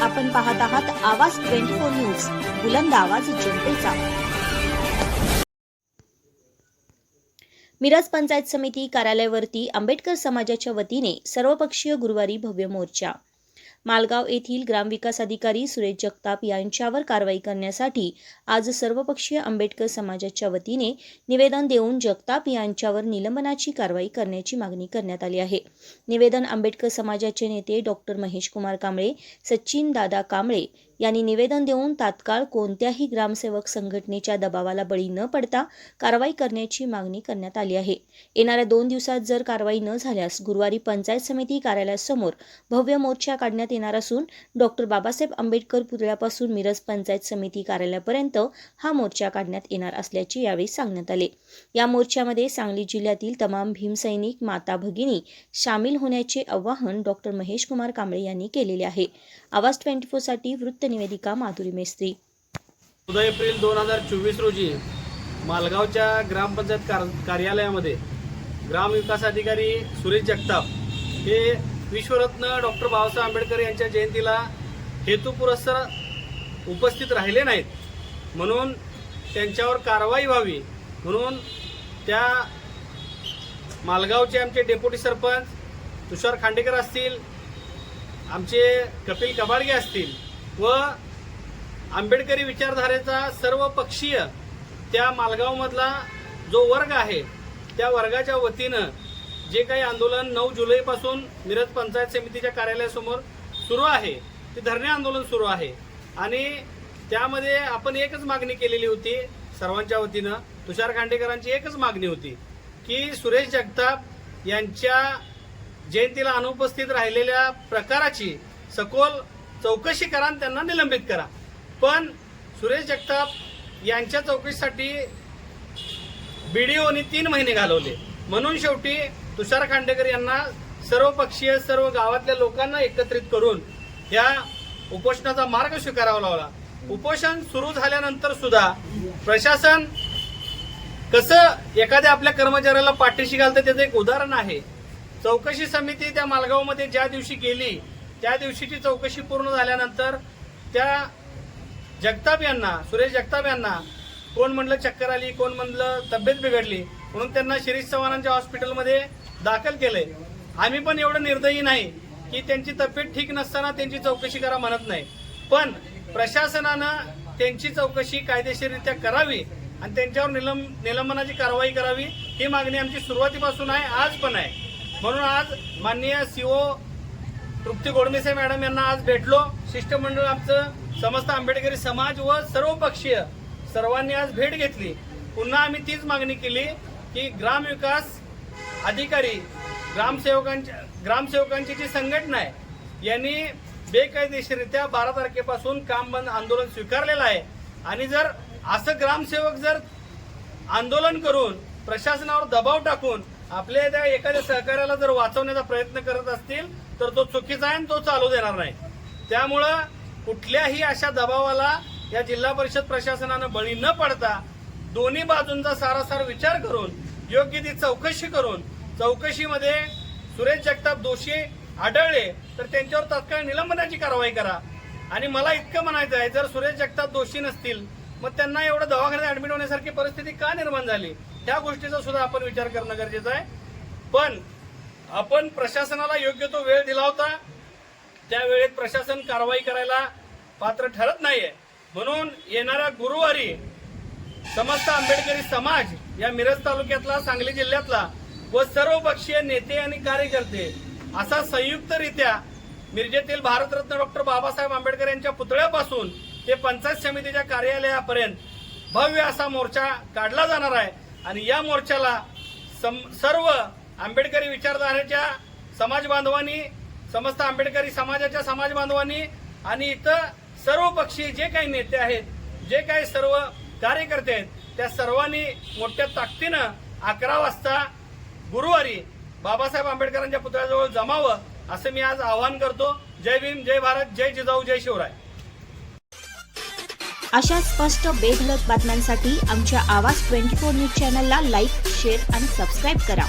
आपण पाहत आहात आवाज ट्वेंटी फोर न्यूज बुलंद आवाज जनतेचा. मिरज पंचायत समिती कार्यालयावरती आंबेडकर समाजाच्या वतीने सर्वपक्षीय गुरुवारी भव्य मोर्चा. मालगाव येथील ग्रामविकास अधिकारी सुरेश जगताप यांच्यावर कारवाई करण्यासाठी आज सर्वपक्षीय आंबेडकर समाजाच्या वतीने निवेदन देऊन जगताप यांच्यावर निलंबनाची कारवाई करण्याची मागणी करण्यात आली आहे. निवेदन आंबेडकर समाजाचे नेते डॉक्टर महेश कुमार कांबळे सचिन दादा कांबळे यांनी निवेदन देऊन तात्काळ कोणत्याही ग्रामसेवक संघटनेच्या दबावाला बळी न पडता कारवाई करण्याची मागणी करण्यात आली आहे. येणाऱ्या दोन दिवसात जर कारवाई न झाल्यास गुरुवारी पंचायत समिती कार्यालयासमोर भव्य मोर्चा काढण्यात येणार असून डॉक्टर बाबासाहेब आंबेडकर पुतळ्यापासून मिरज पंचायत समिती कार्यालयापर्यंत हा मोर्चा काढण्यात येणार असल्याचे यावेळी सांगण्यात आले. या मोर्चामध्ये सांगली जिल्ह्यातील तमाम भीमसैनिक माता भगिनी सामील होण्याचे आवाहन डॉक्टर महेश कुमार कांबळे यांनी केलेले आहे. आवाज ट्वेंटी फोरसाठी निवेदिका माधुरी मेस्त्री. चौदा एप्रिल दोन हजार चोवीस रोजी मालगावच्या ग्रामपंचायत कार कार्यालयामध्ये ग्रामविकास अधिकारी सुरेश जगताप हे विश्वरत्न डॉक्टर बाबासाहेब आंबेडकर यांच्या जयंतीला हेतुपुरस्सर उपस्थित राहिले नाहीत. म्हणून त्यांच्यावर कारवाई व्हावी. म्हणून त्या मालगावचे आमचे डेप्युटी सरपंच तुषार खांडेकर असतील आमचे कपिल कबाडगे असतील व आंबेडकरी विचारधारेचा सर्व पक्षीय त्या मालगावमधला जो वर्ग आहे त्या वर्गाच्या वतीनं जे काही आंदोलन नऊ जुलैपासून मिरज पंचायत समितीच्या कार्यालयासमोर सुरू आहे ते धरणे आंदोलन सुरू आहे. आणि त्यामध्ये आपण एकच मागणी केलेली होती सर्वांच्या वतीनं तुषार खांडेकरांची एकच मागणी होती की सुरेश जगताप यांच्या जयंतीला अनुपस्थित राहिलेल्या प्रकाराची सखोल चौकशी करा आणि त्यांना निलंबित करा. पण सुरेश जगताप यांच्या चौकशीसाठी बी डी ओनी तीन महिने घालवले. म्हणून शेवटी तुषार खांडेकर यांना सर्वपक्षीय सर्व गावातल्या लोकांना एकत्रित करून या उपोषणाचा मार्ग स्वीकारावा लावला. उपोषण सुरू झाल्यानंतर सुद्धा प्रशासन कसं एखाद्या आपल्या कर्मचाऱ्याला पाठीशी घालतं त्याचं एक उदाहरण आहे. चौकशी समिती त्या मालगावमध्ये ज्या दिवशी गेली त्या दिवशीची चौकशी पूर्ण झाल्यानंतर त्या जगताप यांना सुरेश जगताप यांना कोण म्हणलं चक्कर आली कोण म्हणलं तब्येत बिघडली म्हणून त्यांना शिरीष चव्हाणांच्या हॉस्पिटलमध्ये दाखल केलंय. आम्ही पण एवढं निर्दयी नाही की त्यांची तब्येत ठीक नसताना त्यांची चौकशी करा म्हणत नाही. पण प्रशासनानं त्यांची चौकशी कायदेशीररित्या करावी आणि त्यांच्यावर निलंब निलंबनाची कारवाई करावी ही मागणी आमची सुरुवातीपासून आहे आज पण आहे. म्हणून आज माननीय सीओ तृप्ती गोडमेसे मॅडम यांना आज भेटलो. शिष्टमंडळ आमचं समस्त आंबेडकरी समाज व सर्व पक्षीय सर्वांनी आज भेट घेतली. पुन्हा आम्ही तीच मागणी केली की ग्रामविकास अधिकारी ग्रामसेवकांच्या ग्रामसेवकांची जी संघटना आहे यांनी बेकायदेशीररित्या बारा तारखेपासून काम बंद आंदोलन स्वीकारलेलं आहे. आणि जर असं ग्रामसेवक जर आंदोलन करून प्रशासनावर दबाव टाकून आपल्या त्या एखाद्या सहकार्याला जर वाचवण्याचा प्रयत्न करत असतील तर तो चुकीचा आहे आणि तो चालू देणार नाही. त्यामुळं कुठल्याही अशा दबावाला या जिल्हा परिषद प्रशासनानं बळी न पडता दोन्ही बाजूंचा सारासार विचार करून योग्य ती चौकशी करून चौकशीमध्ये सुरेश जगताप दोषी आढळले तर त्यांच्यावर तात्काळ निलंबनाची कारवाई करा. आणि मला इतकं म्हणायचं आहे जर सुरेश जगताप दोषी नसतील मग त्यांना एवढं दवाखान्यात ऍडमिट होण्यासारखी परिस्थिती का निर्माण झाली? त्या गोष्टीचा सुद्धा आपण विचार करणं गरजेचं आहे. पण आपण प्रशासनाला योग्य तो वेळ दिला होता त्या वेळेत प्रशासन कारवाई करायला पात्र ठरत नाहीये. म्हणून येणाऱ्या गुरुवारी समस्त आंबेडकरी समाज या मिरज तालुक्यातला सांगली जिल्ह्यातला व सर्वपक्षीय नेते आणि कार्यकर्ते असा संयुक्तरित्या मिरजेतील भारतरत्न डॉक्टर बाबासाहेब आंबेडकर यांच्या पुतळ्यापासून ते पंचायत समितीच्या कार्यालयापर्यंत भव्य असा मोर्चा काढला जाणार आहे. आणि या मोर्चाला सम- सर्व आंबेडकरी विचारधारेच्या समाज बांधवांनी समस्त आंबेडकरी समाजाच्या समाज बांधवांनी आणि इथं सर्व पक्षी जे काही नेते आहेत जे काही सर्व कार्यकर्ते आहेत त्या सर्वांनी मोठ्या ताकदीनं अकरा वाजता गुरुवारी बाबासाहेब आंबेडकरांच्या पुतळ्याजवळ जमावं असं मी आज आवाहन करतो. जय भीम जय भारत जय जिजाऊ जय शिवराय. अशा स्पष्ट बेधलक बातम्यांसाठी आमच्या आवाज ट्वेंटी फोर न्यूज चॅनलला लाईक शेअर आणि सबस्क्राईब करा.